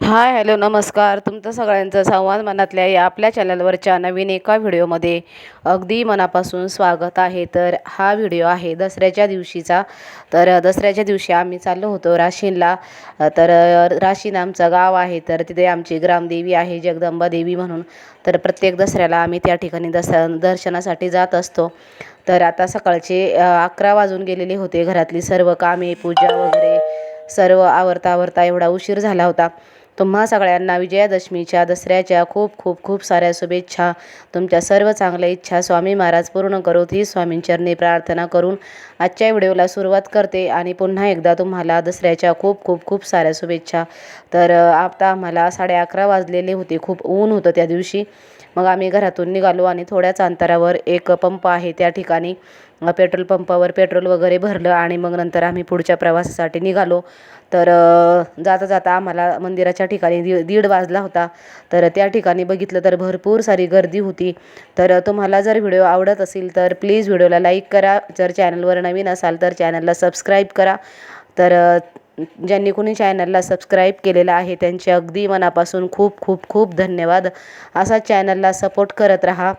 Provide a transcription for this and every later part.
Hi hello नमस्कार. तुमचं सगळ्यांचं संवाद मनातल्या या आपल्या चॅनलवरच्या नवीन एका व्हिडिओमध्ये अगदी मनापासून स्वागत आहे. तर हा व्हिडिओ आहे दसऱ्याच्या दिवशीचा. तर दसऱ्याच्या दिवशी आम्ही चाललो होतो राशीनला. तर राशीन आमचं गाव आहे. तर तिथे आमची ग्रामदेवी आहे जगदंबा देवी म्हणून. तर प्रत्येक दसऱ्याला आम्ही त्या ठिकाणी दस दर्शनासाठी जात असतो. तर आता सकाळचे अकरा वाजून गेलेले होते. घरातली सर्व कामे पूजा वगैरे सर्व आवरता आवरता एवढा उशीर झाला होता. तुम्हा सगळ्यांना विजयादशमीच्या दसऱ्याच्या खूप खूप खूप साऱ्या शुभेच्छा. तुमच्या सर्व चांगल्या इच्छा स्वामी महाराज पूर्ण करोत ही स्वामींचरणी प्रार्थना करून आजच्या व्हिडिओला सुरुवात करते आणि पुन्हा एकदा तुम्हाला दसऱ्याच्या खूप खूप खूप साऱ्या शुभेच्छा. तर आता आम्हाला साडे अकरा वाजलेले होते खूप ऊन होतं त्या दिवशी. मग आम्ही घरातून निघालो आणि थोड्याच अंतरावर एक पंप आहे त्या ठिकाणी. पेट्रोल पंपावर पेट्रोल वगैरे भरलं आणि मग नंतर आम्ही पुढच्या प्रवासासाठी निघालो. तर जाता जाता आम्हाला मंदिराच्या ठिकाणी दीड दीड वाजला होता. तर त्या ठिकाणी बघितलं तर भरपूर सारी गर्दी होती. तर तुम्हाला जर व्हिडिओ आवडत असेल तर प्लीज व्हिडिओला लाईक करा. जर चॅनलवर नवीन असाल तर चॅनलला सबस्क्राईब करा. तर ज्यांनी कोणी चॅनलला सबस्क्राईब केलेला आहे त्यांचे अगदी मनापासून खूप खूप खूप धन्यवाद. असा चॅनलला सपोर्ट करत राहा.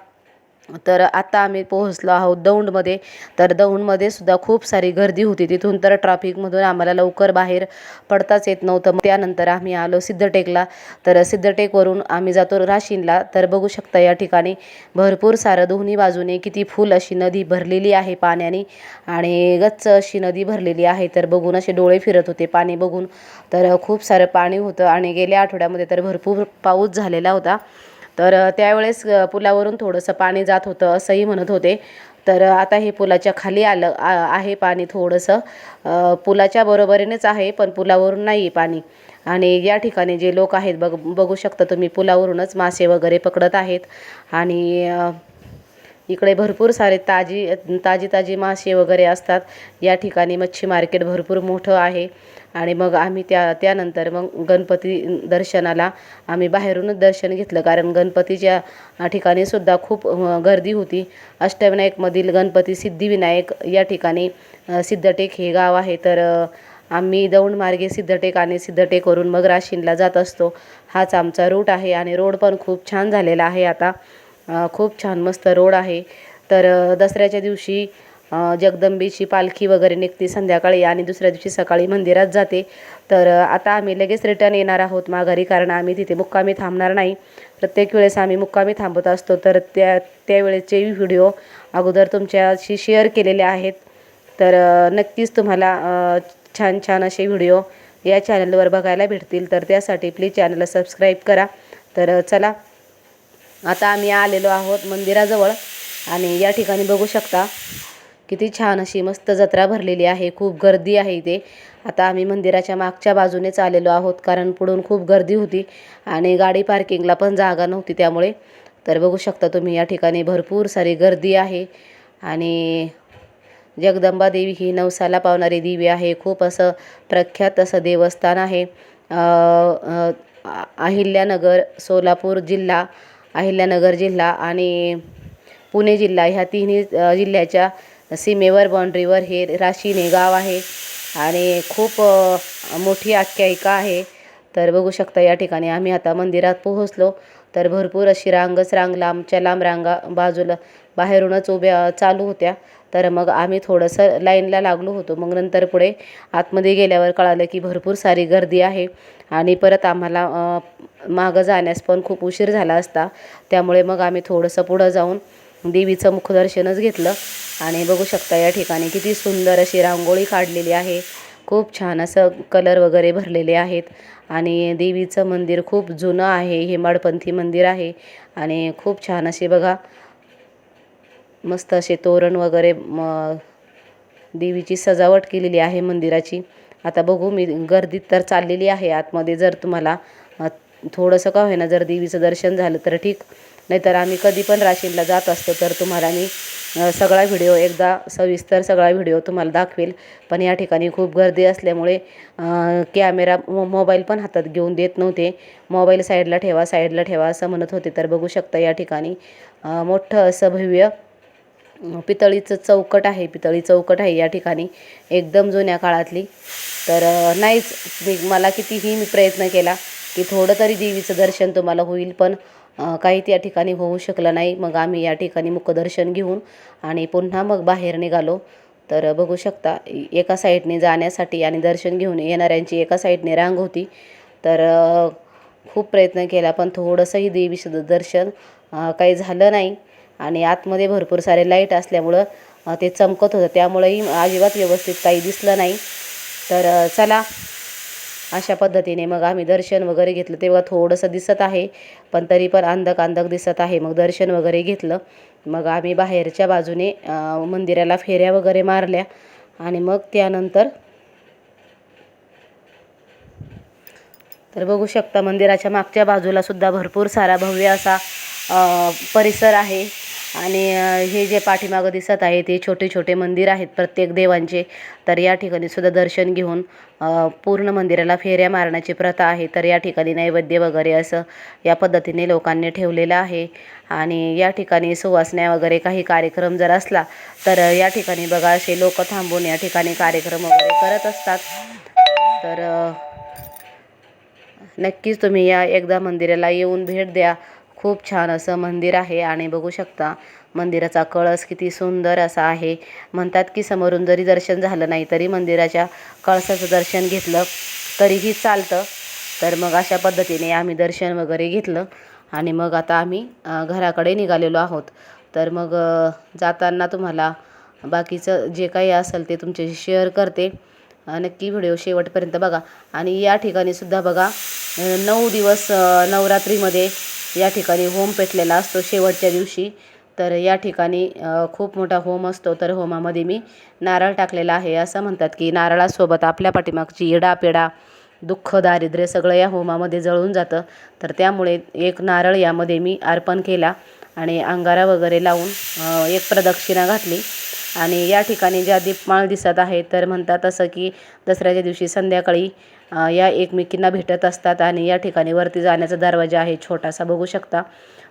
तर आता आम्ही पोहोचलो आहोत दौंडमध्ये. तर दौंडमध्ये सुद्धा खूप सारी गर्दी होती. तिथून तर ट्रॅफिकमधून आम्हाला लवकर बाहेर पडताच येत नव्हतं. मग त्यानंतर आम्ही आलो सिद्धटेकला. तर सिद्धटेकवरून आम्ही जातो राशीनला. तर बघू शकता या ठिकाणी भरपूर सारं दोन्ही बाजूने किती फुल अशी नदी भरलेली आहे पाण्याने आणि गच्च अशी नदी भरलेली आहे. तर बघून असे डोळे फिरत होते पाणी बघून. तर खूप सारं पाणी होतं आणि गेल्या आठवड्यामध्ये तर भरपूर पाऊस झालेला होता. तर त्यावेळेस पुलावरून थोडंसं पाणी जात होतं असंही म्हणत होते. तर आता हे पुलाच्या खाली आलं आहे पाणी थोडंसं. पुलाच्या बरोबरीनेच आहे पण पुलावरून नाही पाणी. आणि या ठिकाणी जे लोक आहेत बघ बघू शकता तुम्ही पुलावरूनच मासे वगैरे पकडत आहेत. आणि इकडे भरपूर सारे ताजी ताजी ताजी मासे वगैरे असतात. या ठिकाणी मच्छी मार्केट भरपूर मोठं आहे. आणि मग आम्ही त्या त्यानंतर मग गणपती दर्शनाला आम्ही बाहेरूनच दर्शन घेतलं. कारण गणपतीच्या ठिकाणी सुद्धा खूप गर्दी होती. अष्टविनायकमधील गणपती सिद्धिविनायक या ठिकाणी सिद्धटेक हे गाव आहे. तर आम्ही दौंड मार्गे सिद्धटेक आणि सिद्धटेकवरून मग राशीनला जात असतो. हाच आमचा रूट आहे आणि रोड पण खूप छान झालेला आहे आता. खूप छान मस्त रोड आहे. तर दसऱ्याच्या दिवशी जगदंबेची पालखी वगैरे निघते संध्याकाळी आणि दुसऱ्या दिवशी सकाळी मंदिरात जाते. तर आता आम्ही लगेच रिटर्न येणार आहोत माघारी कारण आम्ही तिथे मुक्कामी थांबणार नाही. प्रत्येक वेळेस आम्ही मुक्कामी थांबत असतो. तर त्या त्यावेळेचे व्हिडिओ अगोदर तुमच्याशी शेअर केलेले आहेत. तर नक्कीच तुम्हाला छान छान असे व्हिडिओ या चॅनलवर बघायला भेटतील. तर त्यासाठी प्लीज चॅनलला सबस्क्राईब करा. तर चला आता आम्ही आलेलो आहोत मंदिराजवळ. आणि या ठिकाणी बघू शकता किती छान अशी मस्त जत्रा भरलेली आहे. खूप गर्दी आहे इथे. आता आम्ही मंदिराच्या मागच्या बाजूनेच आलेलो आहोत कारण पुढून खूप गर्दी होती आणि गाडी पार्किंगला पण जागा नव्हती त्यामुळे. तर बघू शकता तुम्ही या ठिकाणी भरपूर सारी गर्दी आहे. आणि जगदंबा देवी ही नवसाला पावणारी देवी आहे. खूप असं प्रख्यात असं देवस्थान आहे. अहिल्यानगर सोलापूर जिल्हा अहिल्यानगर जिल्हा आणि पुणे जिल्हा. ह्या तिन्ही जिल्ह्याच्या सीमेवर बाँड्रीवर हे राशीने गाव आहे. आणि खूप मोठी आख्यायिका आहे. तर बघू शकता या ठिकाणी आम्ही आता मंदिरात पोहोचलो. तर भरपूर अशी रांगच रांग लांबच्या लांब रांगा बाजूला बाहेरूनच उभ्या चालू होत्या. तर मग आम्ही थोडंसं लाईनला लागलो होतो. मग नंतर पुढे आतमध्ये गेल्यावर कळालं की भरपूर सारी गर्दी आहे आणि परत आम्हाला मागं जाण्यास पण खूप उशीर झाला असता. त्यामुळे मग आम्ही थोडंसं पुढं जाऊन देवीचं मुखदर्शनच घेतलं. आणि बघू शकता या ठिकाणी किती सुंदर अशी रांगोळी काढलेली आहे. खूप छान असं कलर वगैरे भरलेले आहेत. आणि देवीचं मंदिर खूप जुनं आहे. हेमाडपंथी मंदिर आहे. आणि खूप छान असे बघा मस्त असे तोरण वगैरे म देवीची सजावट केलेली आहे मंदिराची. आता बघू मी गर्दीत तर चाललेली आहे आतमध्ये. जर तुम्हाला थोडंसं का होईना जर देवीचं दर्शन झालं तर ठीक. नाहीतर आम्ही कधी पण राशीनला जात असतो तर तुम्हाला मी सगळा व्हिडिओ एकदा सविस्तर सगळा व्हिडिओ तुम्हाला दाखवेल. पण या ठिकाणी खूप गर्दी असल्यामुळे कॅमेरा मो मोबाईल पण हातात घेऊन देत नव्हते. मोबाईल साईडला ठेवा साईडला ठेवा असं म्हणत होते. तर बघू शकता या ठिकाणी मोठं असं भव्य पितळीचं चौकट आहे पितळी चौकट आहे या ठिकाणी एकदम जुन्या काळातली. तर नाहीच मी मला कितीही मी प्रयत्न केला की थोडं तरी देवीचं दर्शन तुम्हाला होईल पण काही त्या ठिकाणी होऊ शकलं नाही. मग आम्ही या ठिकाणी मुखदर्शन घेऊन आणि पुन्हा मग बाहेर निघालो. तर बघू शकता एका साईडने जाण्यासाठी आणि दर्शन घेऊन येणाऱ्यांची एका साईडने रांग होती. तर खूप प्रयत्न केला पण थोडंसंही देवीचं दर्शन काही झालं नाही. आणि आतमध्ये भरपूर सारे लाइट असल्यामुळं ते चमकत होतं. त्यामुळेही अजिबात व्यवस्थित काही दिसलं नाही. तर चला अशा पद्धतीने मग आम्ही दर्शन वगैरे घेतलं. तेव्हा थोडंसं दिसत आहे पण तरी पण अंधक अंधक दिसत आहे. मग दर्शन वगैरे घेतलं. मग आम्ही बाहेरच्या बाजूने मंदिराला फेऱ्या वगैरे मारल्या. आणि मग त्यानंतर तर बघू शकता मंदिराच्या मागच्या बाजूला सुद्धा भरपूर सारा भव्य असा परिसर आहे. आणि हे जे पाठीमागं दिसत आहे ते छोटे छोटे मंदिर आहेत. प्रत्येक देवांचे तर या ठिकाणी सुद्धा दर्शन घेऊन पूर्ण मंदिराला फेऱ्या मारण्याची प्रथा आहे. तर या ठिकाणी नैवेद्य वगैरे असं या पद्धतीने लोकांनी ठेवलेलं आहे. आणि या ठिकाणी सुवासण्या वगैरे काही कार्यक्रम जर असला तर या ठिकाणी बघा असे लोक थांबून या ठिकाणी कार्यक्रम वगैरे करत असतात. तर नक्कीच तुम्ही या एकदा मंदिराला येऊन भेट द्या. खूप छान असं मंदिर आहे आणि बघू शकता मंदिराचा कळस किती सुंदर असा आहे. म्हणतात की समोरून जरी दर्शन झालं नाही तरी मंदिराच्या कळसाचं दर्शन घेतलं तरीही चालतं. तर मग अशा पद्धतीने आम्ही दर्शन वगैरे घेतलं आणि मग आता आम्ही घराकडे निघालेलो आहोत. तर मग जाताना तुम्हाला बाकीचं जे काही असेल ते तुमच्याशी शेअर करते. नक्की व्हिडिओ शेवटपर्यंत बघा. आणि या ठिकाणी सुद्धा बघा नऊ दिवस नवरात्रीमध्ये या ठिकाणी होम पेटलेला असतो शेवटच्या दिवशी. तर या ठिकाणी खूप मोठा होम असतो. तर होमामध्ये मी नारळ टाकलेला आहे. असं म्हणतात की नारळासोबत आपल्या पाठीमागची इडापिडा दुःख दारिद्र्य सगळं या होमामध्ये जळून जातं. तर त्यामुळे एक नारळ यामध्ये मी अर्पण केला आणि अंगारा वगैरे लावून एक प्रदक्षिणा घातली. आणि या ठिकाणी ज्या दीपमाळ दिसत आहे तर म्हणतात असं की दसऱ्याच्या दिवशी संध्याकाळी या एकमेकींना भेटत असतात आणि या ठिकाणी वरती जाण्याचा दरवाजा आहे छोटासा बघू शकता.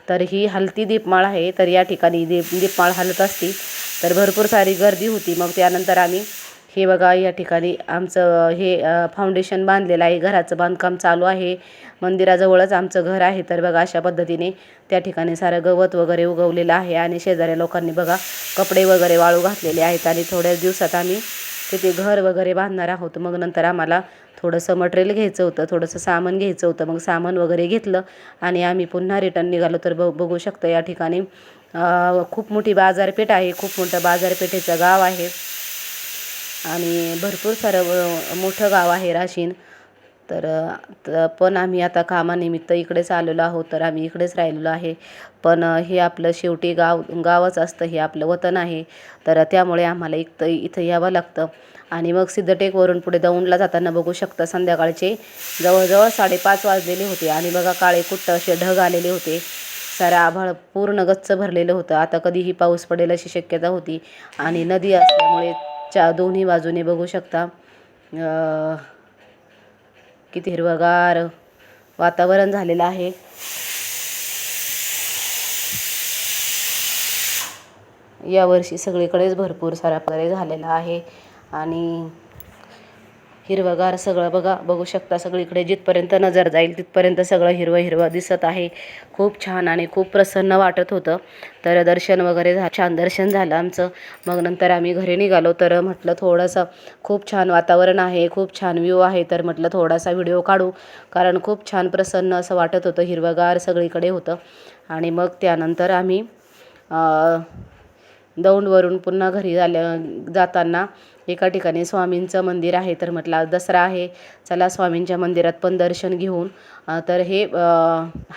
तर ही हलती दीपमाळ आहे तर या ठिकाणी दीप दीपमाळ हलत असती. तर भरपूर सारी गर्दी होती. मग त्यानंतर आम्ही हे बघा या ठिकाणी आमचं हे फाउंडेशन बांधलेलं आहे. घराचं बांधकाम चालू आहे. मंदिराजवळच आमचं घर आहे. तर बघा अशा पद्धतीने त्या ठिकाणी सारं गवत वगैरे उगवलेलं आहे. आणि शेजाऱ्या लोकांनी बघा कपडे वगैरे वाळू घातलेले आहेत. आणि थोड्याच दिवसात आम्ही तिथे घर वगैरे बांधणार आहोत. मग नंतर आम्हाला थोडंसं मटेरियल घ्यायचं होतं थोडंसं सामान घ्यायचं होतं. मग सामान वगैरे घेतलं आणि आम्ही पुन्हा रिटर्न निघालो. तर ब बघू शकतो या ठिकाणी खूप मोठी बाजारपेठ आहे. खूप मोठं बाजारपेठेचं गाव आहे. आणि भरपूर सारं मोठं गाव आहे राशीन. तर तर पण आम्ही आता कामानिमित्त इकडेच आलेलो आहोत तर आम्ही इकडेच राहिलेलो आहे. पण हे आपलं शेवटी गाव गावच असतं हे आपलं वतन आहे. तर त्यामुळे आम्हाला इथं इथं यावं लागतं. आणि मग सिद्धटेकवरून पुढे दौंडला जाताना बघू शकता संध्याकाळचे जवळजवळ साडेपाच वाजलेले होते. आणि बघा काळे कुट्ट असे ढग आलेले होते. सारा आभाळ पूर्ण गच्च भरलेलं होतं. आता कधीही पाऊस पडेल अशी शक्यता होती. आणि नदी असल्यामुळे च्या दोन्ही बाजूने बघू शकता. किती हिरवगार वातावरण झालेलं आहे. यावर्षी सगळीकडेच भरपूर सारा पर्याय झालेला आहे आणि हिरवंगार सगळं बघा बघू शकता सगळीकडे जिथपर्यंत नजर जाईल तिथपर्यंत सगळं हिरवं हिरवं दिसत आहे. खूप छान आणि खूप प्रसन्न वाटत होतं. तर दर्शन वगैरे झा छान दर्शन झालं आमचं. मग नंतर आम्ही घरी निघालो. तर म्हटलं थोडंसं खूप छान वातावरण आहे खूप छान व्ह्यू आहे. तर म्हटलं थोडासा व्हिडिओ काढू. कारण खूप छान प्रसन्न असं वाटत होतं. हिरवंगार सगळीकडे होतं. आणि मग त्यानंतर आम्ही दौंडवरून पुन्हा घरी आल्या जाताना एका ठिकाणी स्वामींचं मंदिर आहे तर म्हटलं आज दसरा आहे. चला स्वामींच्या मंदिरात पण दर्शन घेऊन तर हे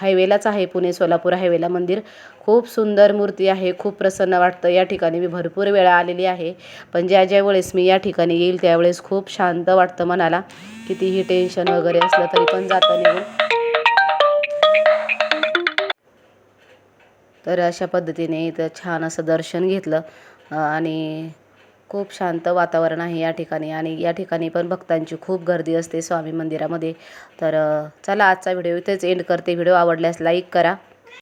हायवेलाच आहे पुणे सोलापूर हायवेला मंदिर. खूप सुंदर मूर्ती आहे खूप प्रसन्न वाटतं. या ठिकाणी मी भरपूर वेळा आलेली आहे. पण ज्या ज्या वेळेस मी या ठिकाणी येईल त्यावेळेस खूप शांत वाटतं मनाला. कितीही टेन्शन वगैरे असलं तरी पण जातं निघून. तर अशा पद्धतीने इथं छान असं दर्शन घेतलं आणि खूप शांत वातावरण आहे या ठिकाणी आणि या ठिकाणी पण भक्तांची खूप गर्दी असते स्वामी मंदिरामध्ये. तर चला आजचा व्हिडिओ इथेच एंड करते. व्हिडिओ आवडल्यास लाईक करा.